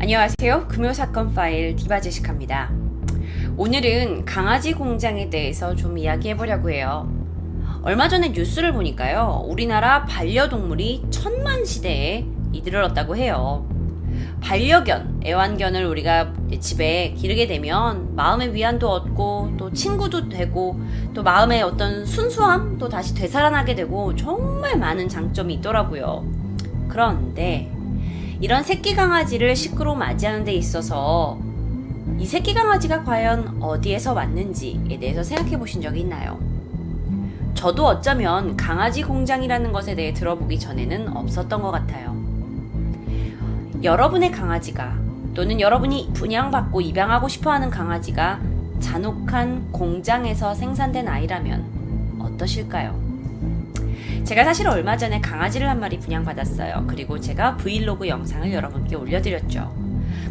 안녕하세요. 금요 사건 파일 디바 제시카입니다. 오늘은 강아지 공장에 대해서 좀 이야기해 보려고 해요. 얼마 전에 뉴스를 보니까요. 우리나라 반려동물이 천만 시대에 이르렀다고 해요. 반려견, 애완견을 우리가 집에 기르게 되면 마음의 위안도 얻고 또 친구도 되고 또 마음의 어떤 순수함도 다시 되살아나게 되고 정말 많은 장점이 있더라고요. 그런데 이런 새끼 강아지를 식구로 맞이하는 데 있어서 이 새끼 강아지가 과연 어디에서 왔는지에 대해서 생각해 보신 적이 있나요? 저도 어쩌면 강아지 공장이라는 것에 대해 들어보기 전에는 없었던 것 같아요. 여러분의 강아지가 또는 여러분이 분양받고 입양하고 싶어 하는 강아지가 잔혹한 공장에서 생산된 아이라면 어떠실까요? 제가 사실 얼마 전에 강아지를 한 마리 분양받았어요. 그리고 제가 브이로그 영상을 여러분께 올려드렸죠.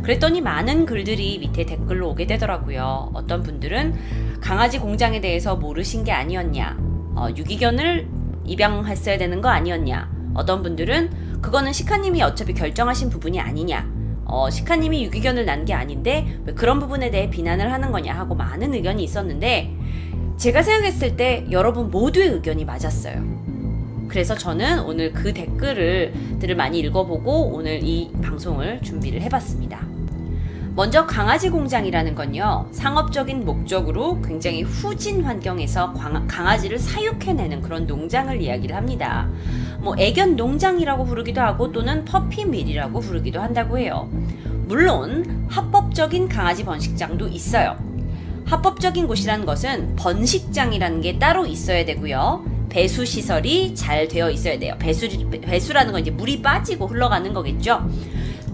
그랬더니 많은 글들이 밑에 댓글로 오게 되더라고요. 어떤 분들은 강아지 공장에 대해서 모르신 게 아니었냐, 어, 유기견을 입양했어야 되는 거 아니었냐, 어떤 분들은 그거는 시카님이 어차피 결정하신 부분이 아니냐, 어, 시카님이 유기견을 난게 아닌데 왜 그런 부분에 대해 비난을 하는 거냐 하고 많은 의견이 있었는데 제가 생각했을 때 여러분 모두의 의견이 맞았어요. 그래서 저는 오늘 그 댓글을 들을 많이 읽어보고 오늘 이 방송을 준비를 해봤습니다. 먼저 강아지 공장이라는 건요, 상업적인 목적으로 굉장히 후진 환경에서 광- 강아지를 사육해내는 그런 농장을 이야기를 합니다. 뭐 애견 농장이라고 부르기도 하고 또는 퍼피밀이라고 부르기도 한다고 해요. 물론 합법적인 강아지 번식장도 있어요. 합법적인 곳이라는 것은 번식장이라는 게 따로 있어야 되고요. 배수 시설이 잘 되어 있어야 돼요. 배수 배수라는 건 이제 물이 빠지고 흘러가는 거겠죠.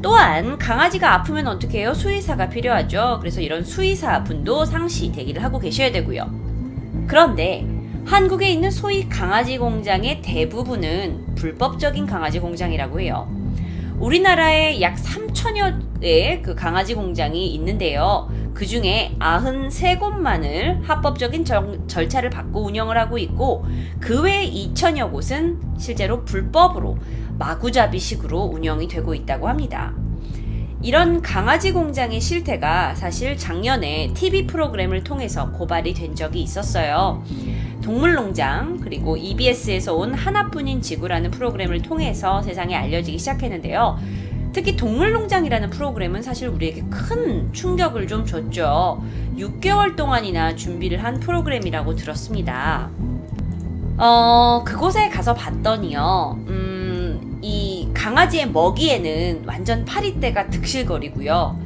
또한 강아지가 아프면 어떻게 해요? 수의사가 필요하죠. 그래서 이런 수의사 분도 상시 대기를 하고 계셔야 되고요. 그런데 한국에 있는 소위 강아지 공장의 대부분은 불법적인 강아지 공장이라고 해요. 우리나라에 약 3천여 의그 강아지 공장이 있는데요. 그 중에 93곳만을 합법적인 정- 절차를 받고 운영을 하고 있고, 그 외 2천여 곳은 실제로 불법으로 마구잡이식으로 운영이 되고 있다고 합니다. 이런 강아지 공장의 실태가 사실 작년에 TV 프로그램을 통해서 고발이 된 적이 있었어요. 동물농장 그리고 EBS에서 온 하나뿐인 지구라는 프로그램을 통해서 세상에 알려지기 시작했는데요. 특히 동물농장이라는 프로그램은 사실 우리에게 큰 충격을 좀 줬죠. 6개월 동안이나 준비를 한 프로그램이라고 들었습니다. 어, 그곳에 가서 봤더니요, 음, 이 강아지의 먹이에는 완전 파리떼가 득실거리고요.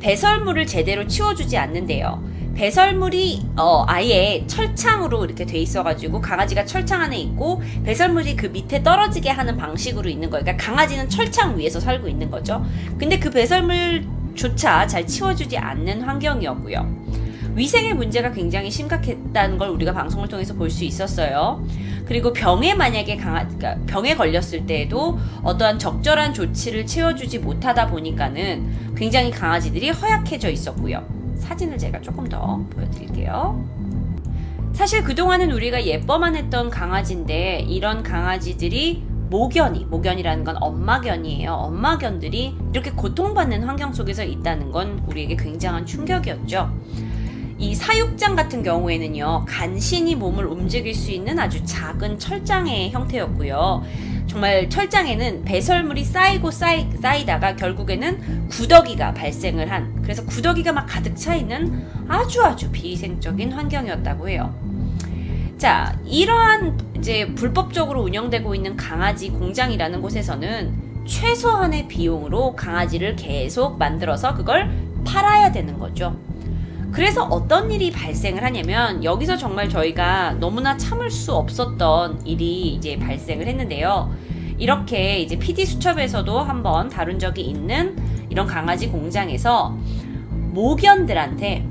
배설물을 제대로 치워주지 않는데요. 배설물이 어, 아예 철창으로 이렇게 돼 있어가지고 강아지가 철창 안에 있고 배설물이 그 밑에 떨어지게 하는 방식으로 있는 거예요. 그러니까 강아지는 철창 위에서 살고 있는 거죠. 근데 그 배설물조차 잘 치워주지 않는 환경이었고요. 위생의 문제가 굉장히 심각했다는 걸 우리가 방송을 통해서 볼 수 있었어요. 그리고 병에 만약에 강아 그러니까 병에 걸렸을 때에도 어떠한 적절한 조치를 채워주지 못하다 보니까는 굉장히 강아지들이 허약해져 있었고요. 사진을 제가 조금 더 보여드릴게요. 사실 그동안은 우리가 예뻐만 했던 강아지인데 이런 강아지들이 모견이, 모견이라는 건 엄마견이에요. 엄마견들이 이렇게 고통받는 환경 속에서 있다는 건 우리에게 굉장한 충격이었죠. 이 사육장 같은 경우에는요, 간신히 몸을 움직일 수 있는 아주 작은 철장의 형태였고요. 정말 철장에는 배설물이 쌓이고 쌓이, 쌓이다가 결국에는 구더기가 발생을 한, 그래서 구더기가 막 가득 차 있는 아주 아주 비위생적인 환경이었다고 해요. 자, 이러한 이제 불법적으로 운영되고 있는 강아지 공장이라는 곳에서는 최소한의 비용으로 강아지를 계속 만들어서 그걸 팔아야 되는 거죠. 그래서 어떤 일이 발생을 하냐면 여기서 정말 저희가 너무나 참을 수 없었던 일이 이제 발생을 했는데요. 이렇게 이제 PD 수첩에서도 한번 다룬 적이 있는 이런 강아지 공장에서 모견들한테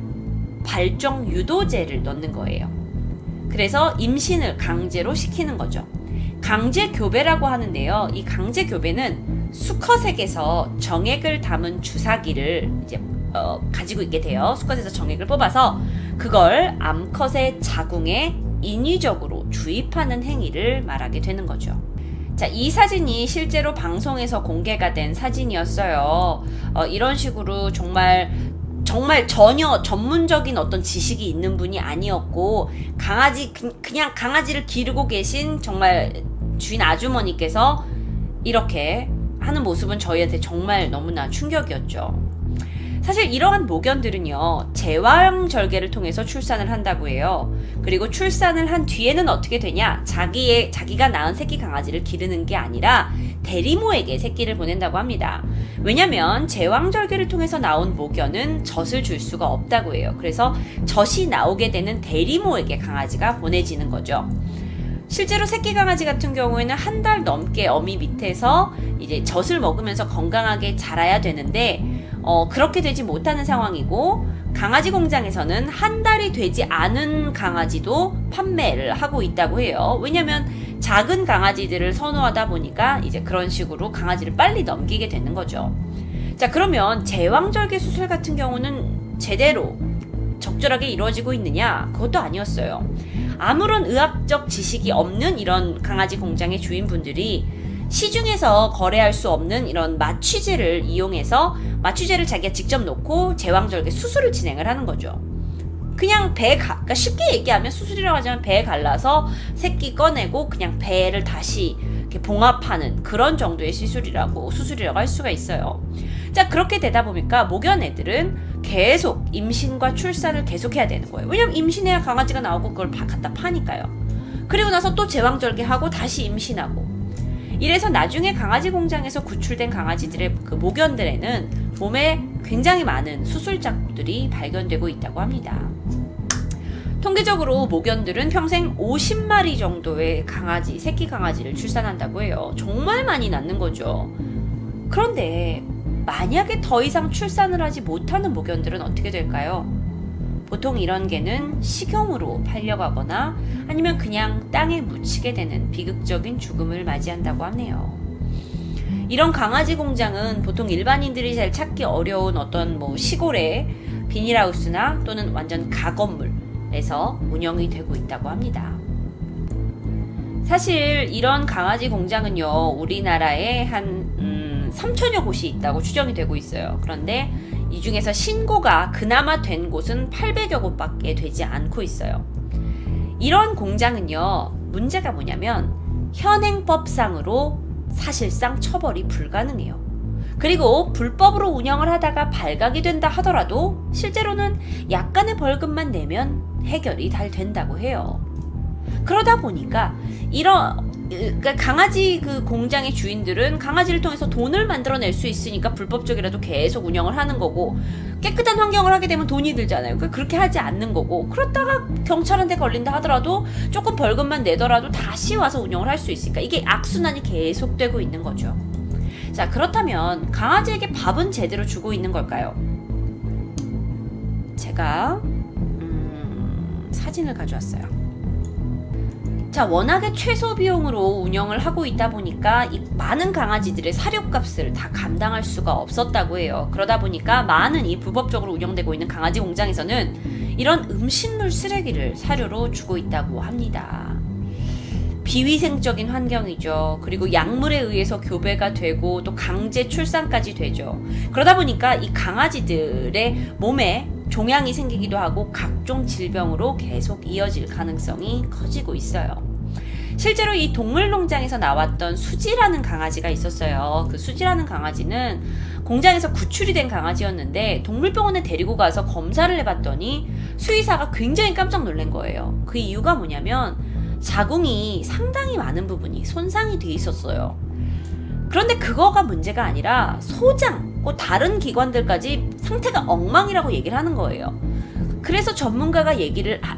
발정 유도제를 넣는 거예요. 그래서 임신을 강제로 시키는 거죠. 강제 교배라고 하는데요. 이 강제 교배는 수컷에게서 정액을 담은 주사기를 이제 어, 가지고 있게 돼요. 수컷에서 정액을 뽑아서 그걸 암컷의 자궁에 인위적으로 주입하는 행위를 말하게 되는 거죠. 자, 이 사진이 실제로 방송에서 공개가 된 사진이었어요. 어, 이런 식으로 정말 정말 전혀 전문적인 어떤 지식이 있는 분이 아니었고 강아지 그, 그냥 강아지를 기르고 계신 정말 주인 아주머니께서 이렇게 하는 모습은 저희한테 정말 너무나 충격이었죠. 사실 이러한 모견들은요, 제왕절개를 통해서 출산을 한다고 해요. 그리고 출산을 한 뒤에는 어떻게 되냐? 자기의, 자기가 낳은 새끼 강아지를 기르는 게 아니라 대리모에게 새끼를 보낸다고 합니다. 왜냐면 제왕절개를 통해서 나온 모견은 젖을 줄 수가 없다고 해요. 그래서 젖이 나오게 되는 대리모에게 강아지가 보내지는 거죠. 실제로 새끼 강아지 같은 경우에는 한 달 넘게 어미 밑에서 이제 젖을 먹으면서 건강하게 자라야 되는데 어, 그렇게 되지 못하는 상황이고 강아지 공장에서는 한 달이 되지 않은 강아지도 판매를 하고 있다고 해요. 왜냐면 작은 강아지들을 선호하다 보니까 이제 그런 식으로 강아지를 빨리 넘기게 되는 거죠. 자, 그러면 제왕절개 수술 같은 경우는 제대로 적절하게 이루어지고 있느냐? 그것도 아니었어요. 아무런 의학적 지식이 없는 이런 강아지 공장의 주인분들이 시중에서 거래할 수 없는 이런 마취제를 이용해서 마취제를 자기가 직접 놓고 제왕절개 수술을 진행을 하는 거죠. 그냥 배 가, 그러니까 쉽게 얘기하면 수술이라고 하자면 배 갈라서 새끼 꺼내고 그냥 배를 다시 봉합하는 그런 정도의 시술이라고 수술이라고 할 수가 있어요. 자 그렇게 되다 보니까 모견 애들은 계속 임신과 출산을 계속해야 되는 거예요. 왜냐면 임신해야 강아지가 나오고 그걸 바- 갖다 파니까요. 그리고 나서 또 제왕절개하고 다시 임신하고 이래서 나중에 강아지 공장에서 구출된 강아지들의 그 모견들에는 몸에 굉장히 많은 수술 자국들이 발견되고 있다고 합니다. 통계적으로 모견들은 평생 50마리 정도의 강아지, 새끼 강아지를 출산한다고 해요. 정말 많이 낳는 거죠. 그런데 만약에 더 이상 출산을 하지 못하는 모견들은 어떻게 될까요? 보통 이런 개는 식용으로 팔려가거나 아니면 그냥 땅에 묻히게 되는 비극적인 죽음을 맞이한다고 하네요. 이런 강아지 공장은 보통 일반인들이 잘 찾기 어려운 어떤 뭐 시골의 비닐하우스나 또는 완전 가건물에서 운영이 되고 있다고 합니다. 사실 이런 강아지 공장은요, 우리나라에 한, 음, 3천여 곳이 있다고 추정이 되고 있어요. 그런데 이 중에서 신고가 그나마 된 곳은 800여 곳밖에 되지 않고 있어요. 이런 공장은요, 문제가 뭐냐면, 현행법상으로 사실상 처벌이 불가능해요. 그리고 불법으로 운영을 하다가 발각이 된다 하더라도 실제로는 약간의 벌금만 내면 해결이 잘 된다고 해요. 그러다 보니까 이런 그러니까 강아지 그 공장의 주인들은 강아지를 통해서 돈을 만들어낼 수 있으니까 불법 적이라도 계속 운영을 하는 거고 깨끗한 환경을 하게 되면 돈이 들잖아요. 그러니까 그렇게 하지 않는 거고 그렇다가 경찰한테 걸린다 하더라도 조금 벌금만 내더라도 다시 와서 운영을 할 수 있으니까 이게 악순환이 계속되고 있는 거죠. 자 그렇다면 강아지에게 밥은 제대로 주고 있는 걸까요? 제가 음, 사진을 가져왔어요. 자, 워낙에 최소 비용으로 운영을 하고 있다 보니까 이 많은 강아지들의 사료값을 다 감당할 수가 없었다고 해요. 그러다 보니까 많은 이 불법적으로 운영되고 있는 강아지 공장에서는 이런 음식물 쓰레기를 사료로 주고 있다고 합니다. 비위생적인 환경이죠. 그리고 약물에 의해서 교배가 되고 또 강제 출산까지 되죠. 그러다 보니까 이 강아지들의 몸에 종양이 생기기도 하고 각종 질병으로 계속 이어질 가능성이 커지고 있어요. 실제로 이 동물 농장에서 나왔던 수지라는 강아지가 있었어요. 그 수지라는 강아지는 공장에서 구출이 된 강아지였는데 동물병원에 데리고 가서 검사를 해봤더니 수의사가 굉장히 깜짝 놀란 거예요. 그 이유가 뭐냐면 자궁이 상당히 많은 부분이 손상이 돼 있었어요. 그런데 그거가 문제가 아니라 소장, 뭐 다른 기관들까지 상태가 엉망이라고 얘기를 하는 거예요. 그래서 전문가가 얘기를 하-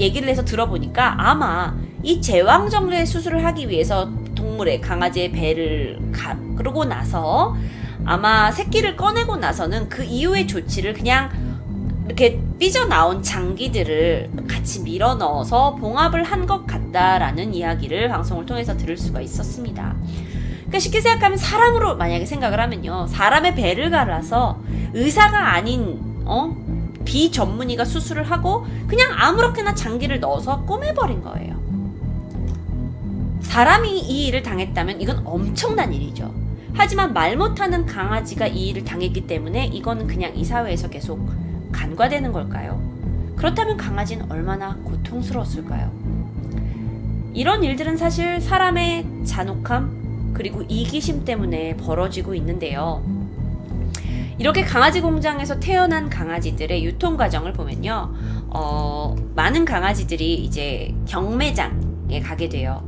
얘기를 해서 들어보니까 아마 이 제왕정례 수술을 하기 위해서 동물의 강아지의 배를 가, 그러고 나서 아마 새끼를 꺼내고 나서는 그 이후의 조치를 그냥 이렇게 삐져나온 장기들을 같이 밀어 넣어서 봉합을 한 것 같다라는 이야기를 방송을 통해서 들을 수가 있었습니다. 그러니까 쉽게 생각하면 사람으로 만약에 생각을 하면요. 사람의 배를 갈아서 의사가 아닌 어? 비전문의가 수술을 하고 그냥 아무렇게나 장기를 넣어서 꼬매버린 거예요. 사람이 이 일을 당했다면 이건 엄청난 일이죠. 하지만 말 못하는 강아지가 이 일을 당했기 때문에 이거는 그냥 이 사회에서 계속 간과되는 걸까요? 그렇다면 강아지는 얼마나 고통스러웠을까요? 이런 일들은 사실 사람의 잔혹함 그리고 이기심 때문에 벌어지고 있는데요. 이렇게 강아지 공장에서 태어난 강아지들의 유통 과정을 보면요. 어, 많은 강아지들이 이제 경매장에 가게 돼요.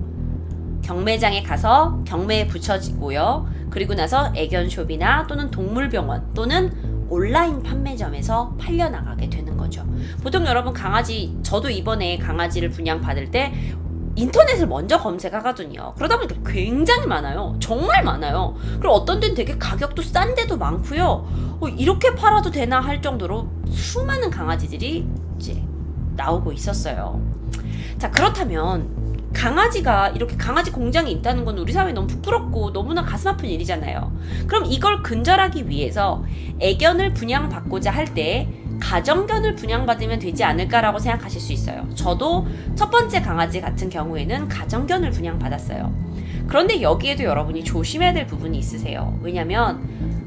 경매장에 가서 경매에 붙여지고요. 그리고 나서 애견숍이나 또는 동물병원 또는 온라인 판매점에서 팔려나가게 되는 거죠. 보통 여러분 강아지, 저도 이번에 강아지를 분양받을 때 인터넷을 먼저 검색하거든요. 그러다 보니까 굉장히 많아요. 정말 많아요. 그리고 어떤 데는 되게 가격도 싼 데도 많고요. 어, 이렇게 팔아도 되나 할 정도로 수많은 강아지들이 이제 나오고 있었어요. 자, 그렇다면 강아지가 이렇게 강아지 공장이 있다는 건 우리 사회에 너무 부끄럽고 너무나 가슴 아픈 일이잖아요. 그럼 이걸 근절하기 위해서 애견을 분양받고자 할 때 가정견을 분양받으면 되지 않을까라고 생각하실 수 있어요. 저도 첫 번째 강아지 같은 경우에는 가정견을 분양받았어요. 그런데 여기에도 여러분이 조심해야 될 부분이 있으세요. 왜냐면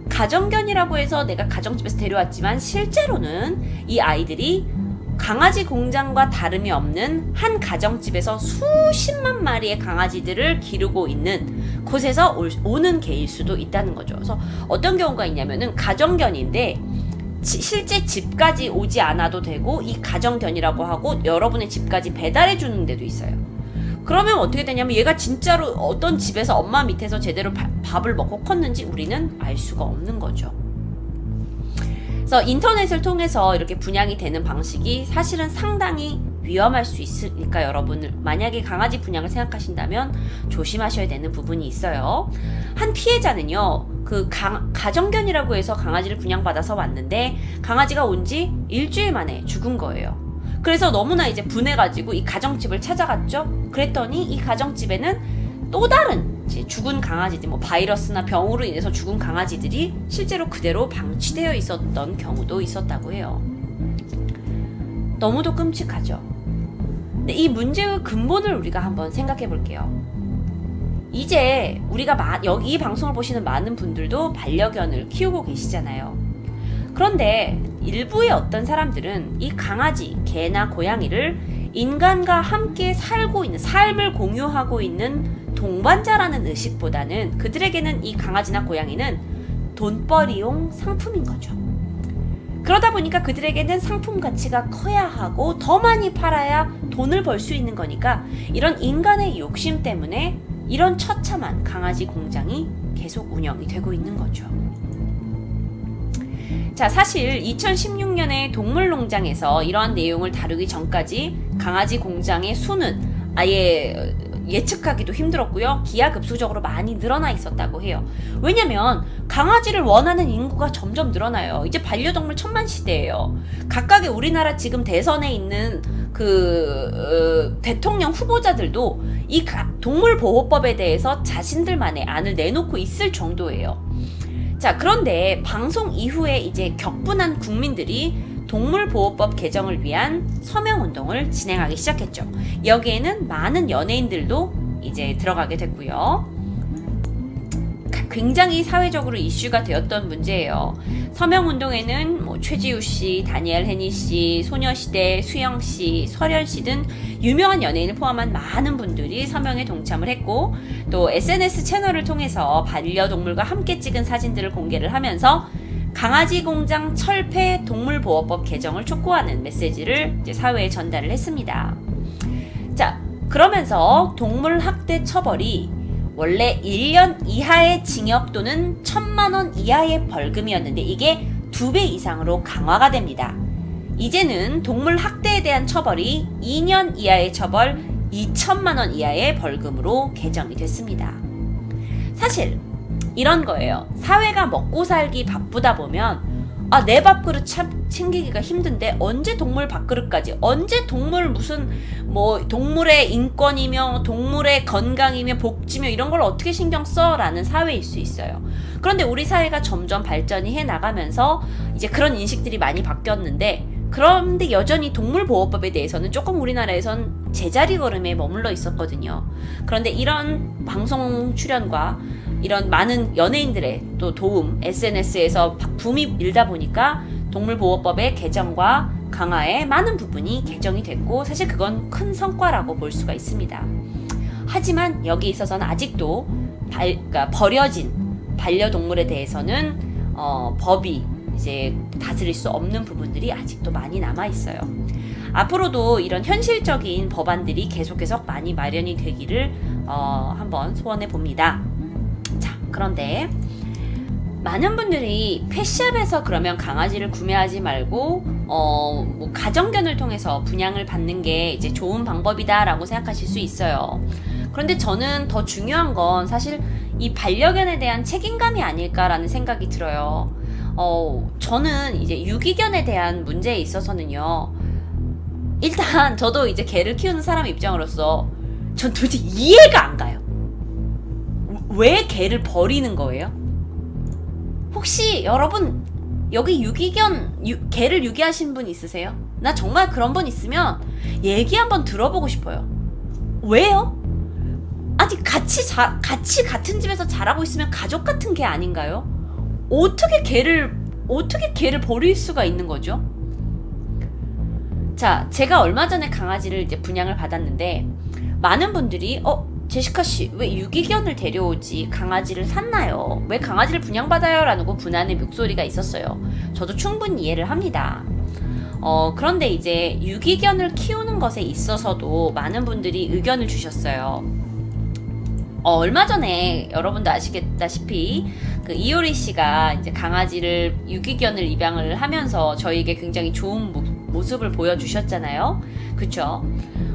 가정견이라고 해서 내가 가정집에서 데려왔지만 실제로는 이 아이들이 강아지 공장과 다름이 없는 한 가정집에서 수십만 마리의 강아지들을 기르고 있는 곳에서 올- 오는 개일 수도 있다는 거죠. 그래서 어떤 경우가 있냐면은 가정견인데 지- 실제 집까지 오지 않아도 되고 이 가정견이라고 하고 여러분의 집까지 배달해 주는 데도 있어요. 그러면 어떻게 되냐면 얘가 진짜로 어떤 집에서 엄마 밑에서 제대로 바- 밥을 먹고 컸는지 우리는 알 수가 없는 거죠. 그래서 인터넷을 통해서 이렇게 분양이 되는 방식이 사실은 상당히 위험할 수 있으니까 여러분을 만약에 강아지 분양을 생각하신다면 조심하셔야 되는 부분이 있어요. 한 피해자는요, 그 강- 가정견이라고 해서 강아지를 분양받아서 왔는데 강아지가 온 지 일주일 만에 죽은 거예요. 그래서 너무나 이제 분해가지고 이 가정집을 찾아갔죠. 그랬더니 이 가정집에는 또 다른 죽은 강아지들, 뭐 바이러스나 병으로 인해서 죽은 강아지들이 실제로 그대로 방치되어 있었던 경우도 있었다고 해요. 너무도 끔찍하죠. 근데 이 문제의 근본을 우리가 한번 생각해 볼게요. 이제 우리가 마- 여기 이 방송을 보시는 많은 분들도 반려견을 키우고 계시잖아요. 그런데 일부의 어떤 사람들은 이 강아지, 개나 고양이를 인간과 함께 살고 있는 삶을 공유하고 있는 동반자라는 의식보다는 그들에게는 이 강아지나 고양이는 돈벌이용 상품인 거죠. 그러다 보니까 그들에게는 상품 가치가 커야 하고 더 많이 팔아야 돈을 벌 수 있는 거니까 이런 인간의 욕심 때문에 이런 처참한 강아지 공장이 계속 운영이 되고 있는 거죠. 자, 사실 2016년에 동물농장에서 이러한 내용을 다루기 전까지 강아지 공장의 수는 아예 예측하기도 힘들었고요. 기하급수적으로 많이 늘어나 있었다고 해요. 왜냐면 강아지를 원하는 인구가 점점 늘어나요. 이제 반려동물 천만 시대예요. 각각의 우리나라 지금 대선에 있는 그 어, 대통령 후보자들도 이 가- 동물 보호법에 대해서 자신들만의 안을 내놓고 있을 정도예요. 자, 그런데 방송 이후에 이제 격분한 국민들이 동물보호법 개정을 위한 서명 운동을 진행하기 시작했죠. 여기에는 많은 연예인들도 이제 들어가게 됐고요. 가- 굉장히 사회적으로 이슈가 되었던 문제예요. 서명운동에는 뭐 최지우 씨, 다니엘 헤니 씨, 소녀시대, 수영 씨, 설현 씨 등 유명한 연예인을 포함한 많은 분들이 서명에 동참을 했고 또 SNS 채널을 통해서 반려동물과 함께 찍은 사진들을 공개를 하면서 강아지 공장 철폐 동물보호법 개정을 촉구하는 메시지를 사회에 전달을 했습니다. 자, 그러면서 동물 학대 처벌이 원래 1년 이하의 징역 또는 1천만 원 이하의 벌금이었는데 이게 두 배 이상으로 강화가 됩니다. 이제는 동물 학대에 대한 처벌이 2년 이하의 처벌 2천만 원 이하의 벌금으로 개정이 됐습니다. 사실 이런 거예요. 사회가 먹고 살기 바쁘다 보면 아, 내 밥그릇 참 챙기기가 힘든데 언제 동물 밥그릇까지 언제 동물 무슨 뭐 동물의 인권이며 동물의 건강이며 복지며 이런 걸 어떻게 신경 써라는 사회일 수 있어요. 그런데 우리 사회가 점점 발전이 해 나가면서 이제 그런 인식들이 많이 바뀌었는데 그런데 여전히 동물보호법에 대해서는 조금 우리나라에선 제자리 걸음에 머물러 있었거든요. 그런데 이런 방송 출연과 이런 많은 연예인들의 또 도움, SNS에서 붐이 일다 보니까 동물보호법의 개정과 강화에 많은 부분이 개정이 됐고 사실 그건 큰 성과라고 볼 수가 있습니다. 하지만 여기 있어서는 아직도 발, 그러니까 버려진 반려동물에 대해서는 어, 법이 이제 다스릴 수 없는 부분들이 아직도 많이 남아 있어요. 앞으로도 이런 현실적인 법안들이 계속해서 많이 마련이 되기를 어, 한번 소원해 봅니다. 자, 그런데 많은 분들이 펫샵에서 그러면 강아지를 구매하지 말고 어, 뭐 가정견을 통해서 분양을 받는 게 이제 좋은 방법이다라고 생각하실 수 있어요. 그런데 저는 더 중요한 건 사실 이 반려견에 대한 책임감이 아닐까라는 생각이 들어요. 어, 저는 이제 유기견에 대한 문제에 있어서는요. 일단 저도 이제 개를 키우는 사람 입장으로서 전 도대체 이해가 안 가요. 왜 개를 버리는 거예요? 혹시 여러분 여기 유기견 유, 개를 유기하신 분 있으세요? 나 정말 그런 분 있으면 얘기 한번 들어보고 싶어요. 왜요? 아니 같이 자, 같이 같은 집에서 자라고 있으면 가족 같은 개 아닌가요? 어떻게 개를 어떻게 개를 버릴 수가 있는 거죠? 자, 제가 얼마 전에 강아지를 이제 분양을 받았는데 많은 분들이 어 제시카 씨 왜 유기견을 데려오지 강아지를 샀나요? 왜 강아지를 분양받아요? 거 분한의 목소리가 있었어요. 저도 충분히 이해를 합니다. 어, 그런데 이제 유기견을 키우는 것에 있어서도 많은 분들이 의견을 주셨어요. 어, 얼마 전에 여러분도 아시겠다시피 그 이효리 씨가 이제 강아지를 유기견을 입양을 하면서 저희에게 굉장히 좋은 모, 모습을 보여주셨잖아요. 그쵸?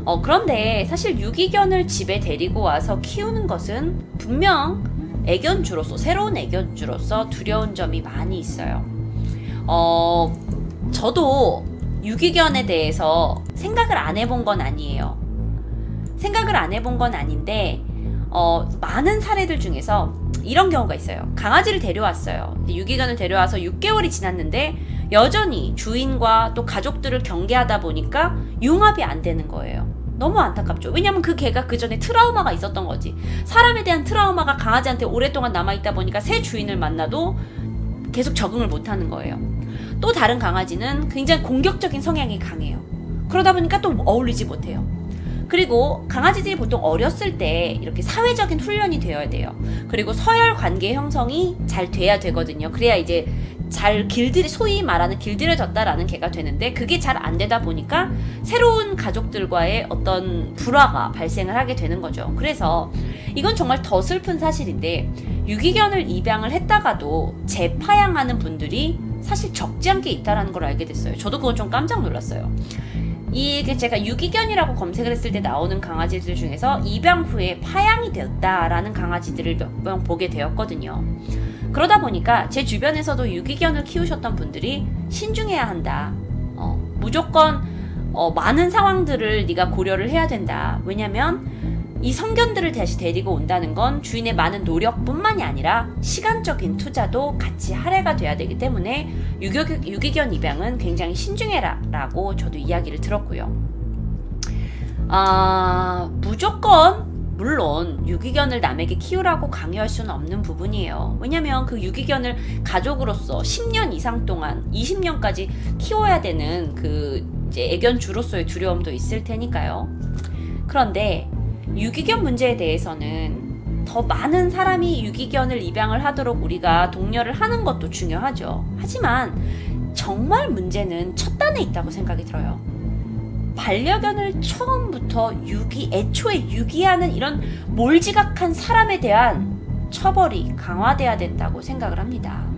어, 그런데 사실 유기견을 집에 데리고 와서 키우는 것은 분명 애견주로서, 새로운 애견주로서 두려운 점이 많이 있어요. 어, 저도 유기견에 대해서 생각을 안 해본 건 아니에요. 생각을 안 해본 건 아닌데, 어, 많은 사례들 중에서 이런 경우가 있어요. 강아지를 데려왔어요. 유기견을 데려와서 6개월이 지났는데 여전히 주인과 또 가족들을 경계하다 보니까 융합이 안 되는 거예요. 너무 안타깝죠. 왜냐면 그 개가 그 전에 트라우마가 있었던 거지. 사람에 대한 트라우마가 강아지한테 오랫동안 남아있다 보니까 새 주인을 만나도 계속 적응을 못 하는 거예요. 또 다른 강아지는 굉장히 공격적인 성향이 강해요. 그러다 보니까 또 어울리지 못해요. 그리고 강아지들이 보통 어렸을 때 이렇게 사회적인 훈련이 되어야 돼요. 그리고 서열 관계 형성이 잘 돼야 되거든요. 그래야 이제 잘 길들이 소위 말하는 길들여졌다라는 개가 되는데 그게 잘 안 되다 보니까 새로운 가족들과의 어떤 불화가 발생을 하게 되는 거죠. 그래서 이건 정말 더 슬픈 사실인데 유기견을 입양을 했다가도 재파양하는 분들이 사실 적지 않게 있다라는 걸 알게 됐어요. 저도 그건 좀 깜짝 놀랐어요. 이게 제가 유기견이라고 검색을 했을 때 나오는 강아지들 중에서 입양 후에 파양이 되었다라는 강아지들을 몇 명 보게 되었거든요. 그러다 보니까 제 주변에서도 유기견을 키우셨던 분들이 신중해야 한다. 어, 무조건 어, 많은 상황들을 네가 고려를 해야 된다. 왜냐면 이 성견들을 다시 데리고 온다는 건 주인의 많은 노력뿐만이 아니라 시간적인 투자도 같이 할애가 돼야 되기 때문에 유기, 유기견 입양은 굉장히 신중해라 라고 저도 이야기를 들었고요. 아 무조건 물론 유기견을 남에게 키우라고 강요할 수는 없는 부분이에요. 왜냐면 그 유기견을 가족으로서 10년 이상 동안 20년까지 키워야 되는 그 이제 애견주로서의 두려움도 있을 테니까요. 그런데 유기견 문제에 대해서는 더 많은 사람이 유기견을 입양을 하도록 우리가 독려를 하는 것도 중요하죠. 하지만 정말 문제는 첫 단에 있다고 생각이 들어요. 반려견을 처음부터 유기, 애초에 유기하는 이런 몰지각한 사람에 대한 처벌이 강화돼야 된다고 생각을 합니다.